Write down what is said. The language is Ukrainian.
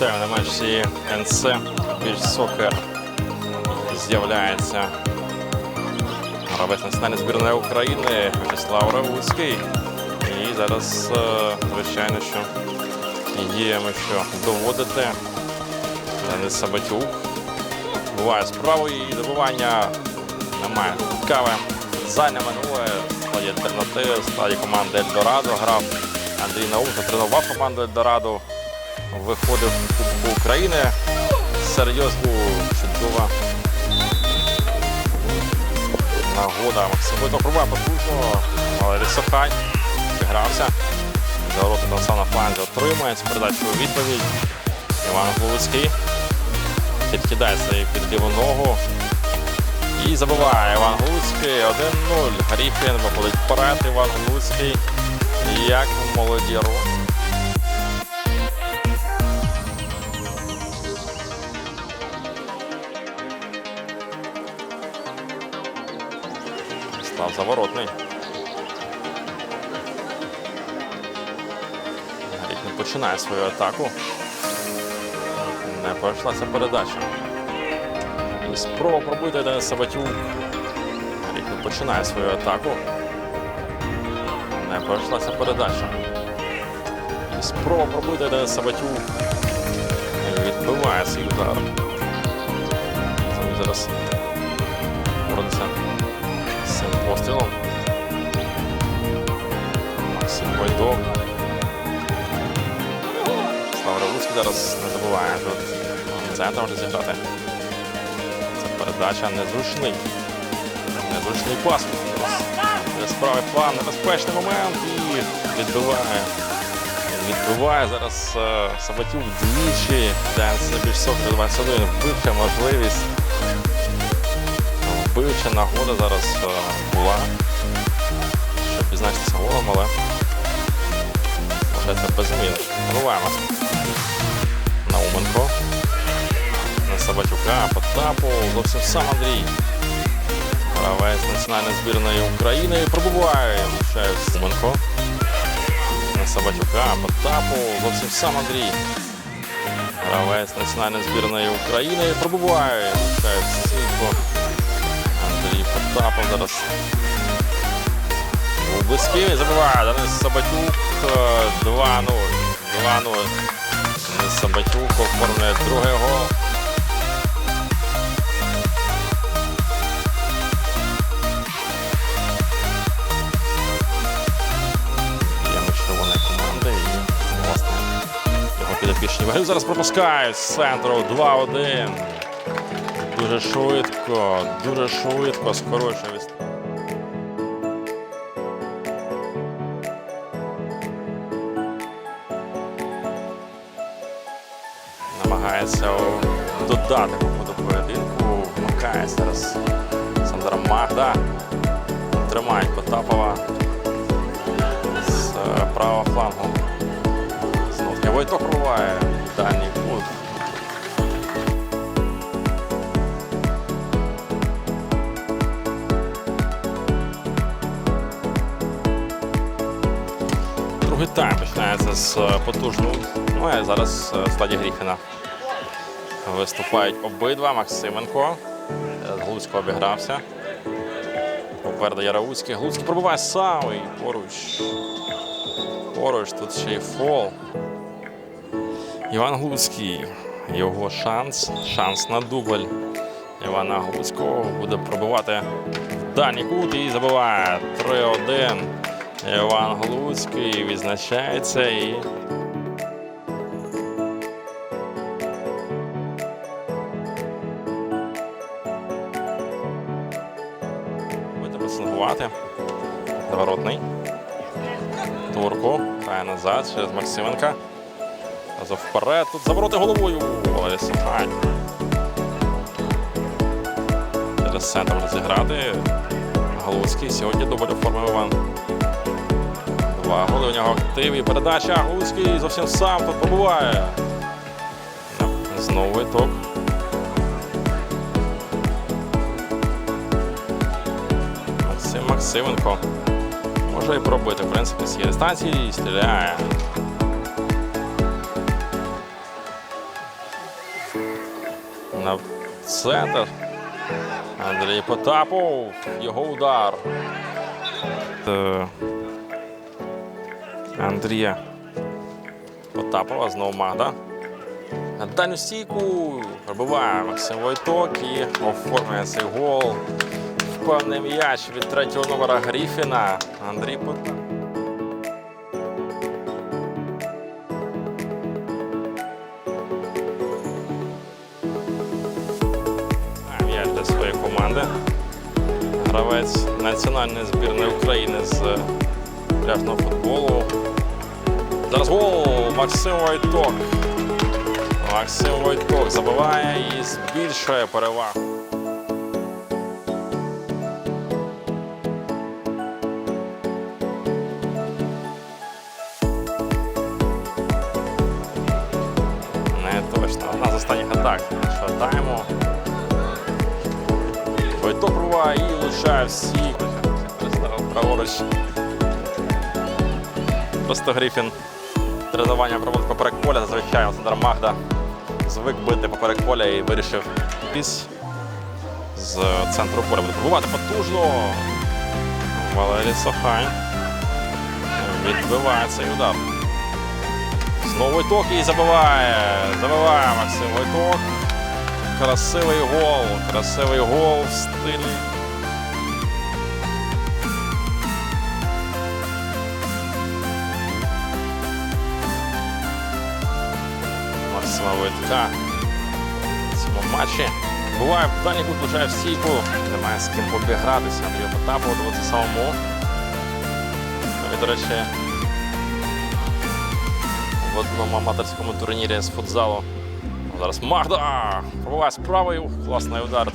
Нагадаю, на матчі НС більш сокер з'являється гравець національної збірної України Вячеслав Равуцький. І зараз, е, звичайно, що є йому що доводити. Денис Сабатюк. Буває справу і добування немає. Цікаве. Зайня минуле складі альтернативи, в складі команди Ельдорадо грав Андрій Наука, тренував команду Ельдорадо, виходив в Кубку України. Серйозно чудова нагода. Максим Бойко пробуває потужно, але Лісохань зігрався. Сам на фланзі отримує цю передачу відповідь. Іван Глуцький підкидає свою під ліву ногу. І забиває Іван Глуцький. 1-0. Гаріфін виходить вперед. Іван Глуцький. Як молоді роки. Став заворотний. Гаріфін починає свою атаку. Не пройшла ця передача. І спроба пробити Денис Сабатюк. Гаріфін починає свою атаку. Не пройшла ця передача. І спроба пробити Денис Сабатюк. Відбиває свій удар. Зараз цим пострілом. Максим Бойдок. Слава Равуцький зараз не забуває тут. Центр може зіграти. Це передача незручний. Незручний пас. Справий план, небезпечний момент і відбиває. Відбиває зараз е, Сабатюк двічі. Денс більш сокер 21. Вбивча можливість. Вбивча нагода зараз е, була. Щоб відзначитися голом, але це без змін. Пробуваємо. Науменко. На Сабатюка, Потапу, зовсім сам Андрій. Гравець національної збірної України пробуває. Влучає Науменко. На Сабатюка, Потапу, зовсім сам Андрій. Гравець національної збірної України пробуває. Влучає. Потапов зараз. Близький забиває Денис Сабатюк е, 2-0. 2-0. Денис Сабатюк оформляє другий гол. Зараз пропускають з центру 2-1. Дуже швидко, дуже швидко скорочує від намагається додати по ходу поєдинку. Вмикає зараз Сандра Магда. Тримають Потапова з е, правого флангу. Знов Войток пробуває Тайм починається з е, потужного. Ну а зараз е, в Гріфіна виступають обидва. Максименко. Е, З Глуцького обігрався. Попереду Яравуцький. Глуцький пробиває сам і поруч. Поруч тут ще й фол. Іван Глуцький. Його шанс. Шанс на дубль. Івана Глуцького буде пробивати в дальній кут і забиває 3-1. Іван Глуцький відзначається і. Будете пресингувати. Заворотний. Турку. Грає назад через Максименка. Разом вперед. Тут завороти головою. Але Сахань. Через центр може зіграти. Галузький сьогодні дубль оформив Іван. Два голи у нього активі. Передача Галузький зовсім сам тут побуває. Знову іток. Максим Максименко. Може і пробити. В принципі, з цієї дистанції і стріляє. На центр. Андрій Потапов. Його удар. Андрія Потапова. Знову Магда. На дальню стійку пробиває Максим Войток і оформлює цей гол. Впевнений м'яч від третього номера Гріфіна. Андрій Потапов. А, М'яч для своєї команди. Гравець національної збірної України з пляжного футболу. Зараз гол Максим Войток. Максим Войток забиває і збільшує перевагу. Не точно. Одна з останніх атак. Тайму. Войток пробиває і влучає всі. Праворуч. Просто Грифін тренування проводить поперек поля. Зазвичай Олександр Магда звик бити поперек поля і вирішив піс з центру поля. Буде пробувати потужно. Валерій Сохань відбиває цей удар. Знову Войток і забиває. Забиває Максим Войток. Красивий гол. Красивий гол в стилі. Войтка в цьому матчі. Буває, в дальній кут влучає в стійку. Немає з ким обігратися. Андрію Потапову доводиться самому. І, до речі, в одному аматорському турнірі з футзалу. Зараз Магда! Пробиває справою. Класний удар.